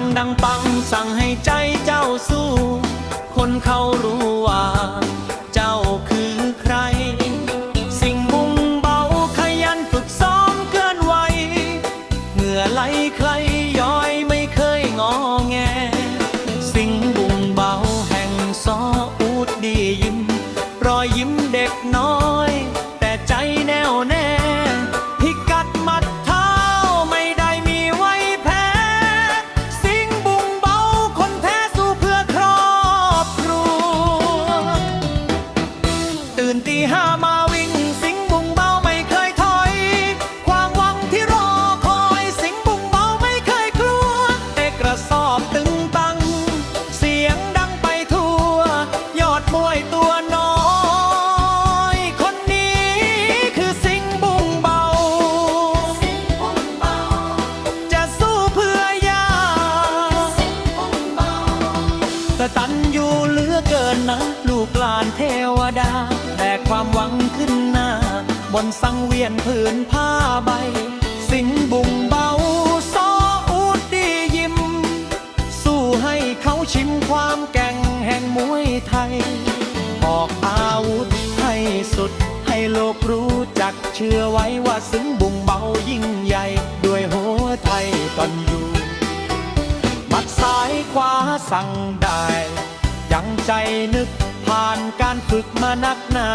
งดังปังสั่งให้ใจเจ้าสู้ คนเขารู้ว่า เจ้าคือใคร สิ่งบุงเบาขยันฝึกซ้อมเกินไหวเหงื่อไหลใครย้อยไม่เคยงอแง สิ่งบุงเบาแห่งซออูดดียิ้ม รอยยิ้มเด็กน้อย เทวดาแต่ความหวังขึ้นหน้า บนสังเวียนผืนผ้าใบ สิงบุงเบาซออูดดียิ้ม สู้ให้เขาชิมความแก่งแห่งมวยไทย ออกอาวุธให้สุด ให้โลกรู้จักเชื่อไว้ว่าสิงบุงเบายิ่งใหญ่ ด้วยหัวไทยตอนอยู่ มัดซ้ายขวาสั่งได้ยังใจนึก ผ่านการฝึกมานักหนา